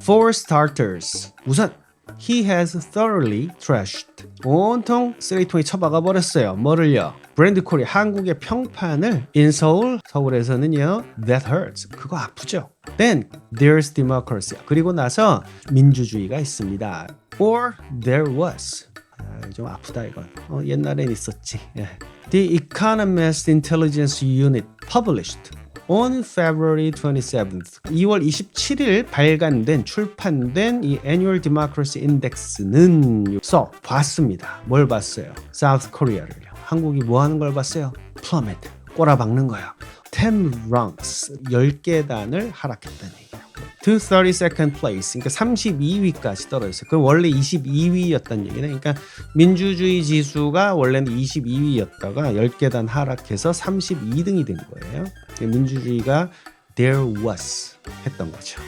For starters, 우선 he has thoroughly trashed. 온통 쓰레기통에 처박아 버렸어요. 뭐를요? 브랜드 콜이 한국의 평판을 in Seoul, 서울에서는요. That hurts. 그거 아프죠. Then there's democracy. 그리고 나서 민주주의가 있습니다. Or there was. 아, 좀 아프다 이건. 어, 옛날엔 있었지. 예. The Economist Intelligence Unit published on February 27th. 2월 27일 발간된 출판된 이 Annual Democracy Index는 써 봤습니다. 뭘 봤어요? South Korea를요. 한국이 뭐 하는 걸 봤어요? Plummet. 꼬라박는 거예요. 10 ranks. 10계단을 하락했다는 얘기예요. To 32nd place, 그러니까 32위까지 떨어졌어요. 그 원래 22위였단 얘기네. 그러니까 민주주의 지수가 원래는 22위였다가 10계단 하락해서 32등이 된 거예요. 민주주의가 there was 했던 거죠.